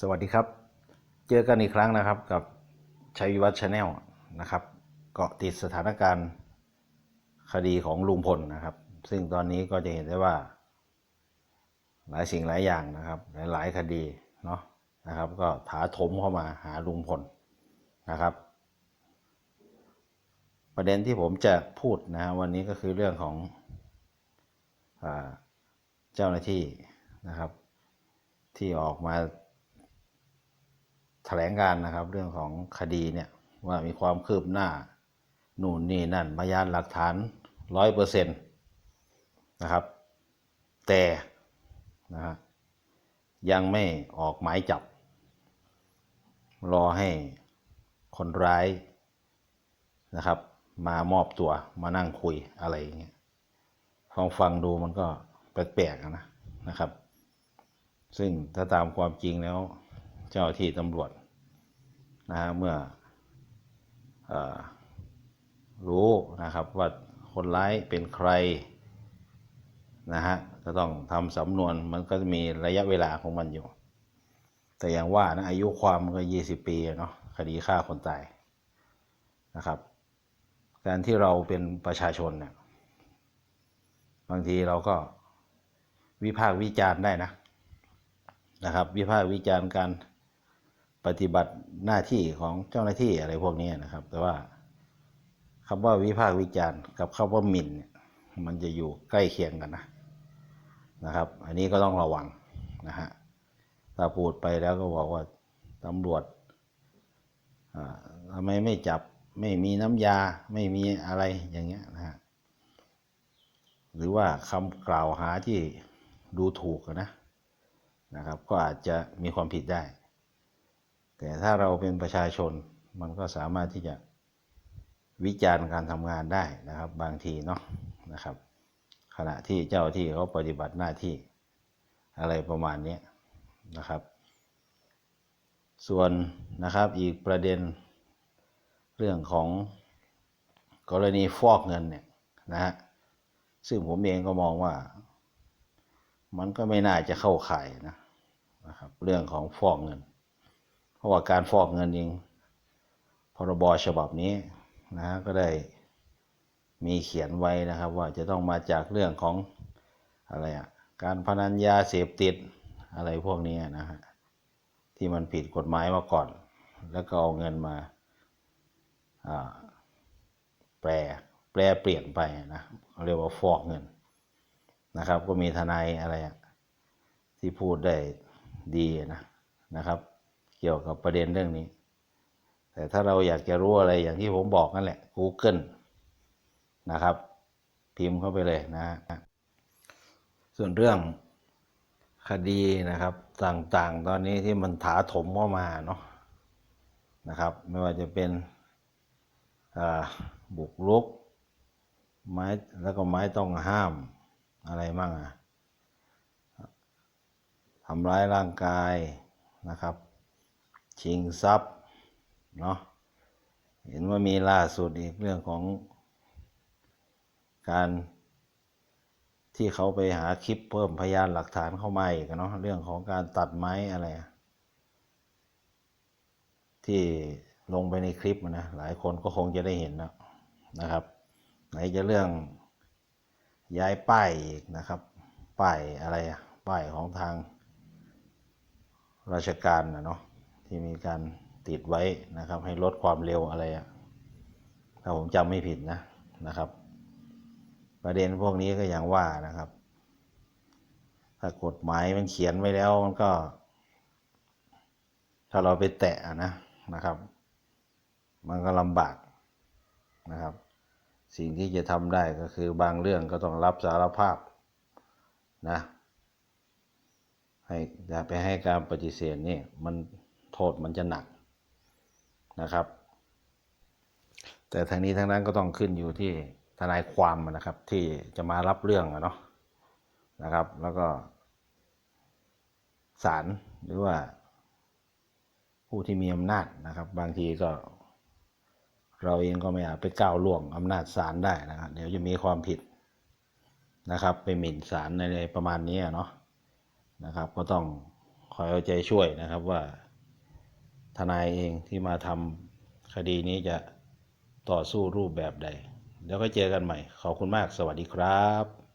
สวัสดีครับ เจอกันอีกครั้งนะครับกับชัยวิวัฒน์ชาแนลนะครับ เกาะติดสถานการณ์คดีของลุงพลนะครับ ซึ่งตอนนี้ก็จะเห็นได้ว่า หลายสิ่งหลายอย่างนะครับ หลายๆคดีเนาะนะครับ ก็ถาโถมเข้ามาหาลุงพลนะครับ ประเด็นที่ผมจะพูดนะฮะวันนี้ก็คือเรื่องของอเจ้าหน้าที่นะครับ ที่ออกมา แถลงการนะครับ เรื่องของคดีเนี่ยว่ามีความคืบหน้าหนู่นนี่นั่นพยานหลักฐานร้อยเปอร์เซ็นต์นะครับ แต่นะฮะยังไม่ออกหมายจับ รอให้คนร้ายนะครับ มามอบตัวมานั่งคุยอะไรอย่างเงี้ยฟังฟังดูมันก็แปลกๆนะนะครับ ซึ่งถ้าตามความจริงแล้ว เจ้าที่ตำรวจนะฮะเมื่ออรู้นะครับว่าคนร้ายเป็นใครนะฮะก็ต้องทำสำนวนมันก็จะมีระยะเวลาของมันอยู่ แต่อย่างว่านะอายุความมันก็ยี่สิบปีเนาะคดีฆ่าคนตายนะครับ การที่เราเป็นประชาชนเนี่ยบางทีเราก็วิพากษ์วิจารณ์ได้นะนะครับ วิพากษ์วิจารณ์การ ปฏิบัติหน้าที่ของเจ้าหน้าที่อะไรพวกนี้นะครับ แต่ว่าคำว่าวิพากษ์วิจารณ์กับคำว่าหมิ่นมันจะอยู่ใกล้เคียงกันนะนะครับ อันนี้ก็ต้องระวังนะฮะถ้าพูดไปแล้วก็บอกว่าตำรวจทำไมไม่จับไม่มีน้ำยาไม่มีอะไรอย่างเงี้ยนะฮะหรือว่าคำกล่าวหาที่ดูถูกนะนะครับ ก็อาจจะมีความผิดได้ แต่ถ้าเราเป็นประชาชนมันก็สามารถที่จะวิจารณ์การทำงานได้นะครับ บางทีเนาะนะครับ ขณะที่เจ้าที่เขาปฏิบัติหน้าที่อะไรประมาณนี้นะครับ ส่วนนะครับอีกประเด็นเรื่องของกรณีฟอกเงินเนี่ยนะฮะซึ่งผมเองก็มองว่า มันก็ไม่น่าจะเข้าข่ายนะนะครับ เรื่องของฟอกเงิน ราะว่าการฟอกเงินเองพรบฉบับนี้นะก็ได้มีเขียนไว้นะครับ ว่าจะต้องมาจากเรื่องของอะไรอะการพนันยาเสพติดอะไรพวกนี้นะฮะที่มันผิดกฎหมายมาก่อน แล้วก็เอาเงินมาแปลแปลเปลี่ยนไปนะเรียกว่าฟอกเงินนะครับ ก็มีทนายอะไรอะที่พูดได้ดีนะนะครับ เกี่ยวกับประเด็นเรื่องนี้ แต่ถ้าเราอยากจะรู้อะไรอย่างที่ผมบอกนั่นแหละ Google นะครับ พิมพ์เข้าไปเลยนะฮะส่วนเรื่องคดีนะครับต่างๆ ตอนนี้ที่มันถาถมเข้ามาเนาะนะครับ ไม่ว่าจะเป็นบุกรุกไม้แล้วก็ไม้ต้องห้ามอะไรมั่งอะทำร้ายร่างกายนะครับ ชิงทรัพย์เนาะเห็นว่ามีล่าสุดอีกเรื่องของการที่เขาไปหาคลิปเพิ่มพยานหลักฐานเข้ามาอีกเนาะเรื่องของการตัดไม้อะไร ที่ลงไปในคลิปนะหลายคนก็คงจะได้เห็นแล้วนะครับ ไหนจะเรื่องย้ายป้ายอีกนะครับ ป้ายอะไรอะป้ายของทางราชการนะเนาะ ที่มีการติดไว้นะครับ ให้ลดความเร็วอะไรอะถ้าผมจำไม่ผิดนะนะครับ ประเด็นพวกนี้ก็อย่างว่านะครับ ถ้ากฎหมายมันเขียนไว้แล้วมันก็ ถ้าเราไปแตะนะนะครับ มันก็ลำบากนะครับ สิ่งที่จะทำได้ก็คือบางเรื่องก็ต้องรับสารภาพนะให้อย่าไปให้การปฏิเสธนี่มัน โทษมันจะหนักนะครับ แต่ทางนี้ทางนั้นก็ต้องขึ้นอยู่ที่ทนายความนะครับ ที่จะมารับเรื่องอะเนาะนะครับ แล้วก็ศาลหรือว่า ผู้ที่มีอำนาจนะครับ บางทีก็เราเองก็ไม่อาจไปก้าวล่วงอำนาจศาลได้นะครับเดี๋ยวจะมีความผิดนะครับ ไปหมิ่นศาลในประมาณนี้เนาะนะครับ ก็ต้องคอยเอาใจช่วยนะครับว่า ทนายเองที่มาทำคดีนี้จะต่อสู้รูปแบบใด แล้วก็เจอกันใหม่ ขอบคุณมากสวัสดีครับ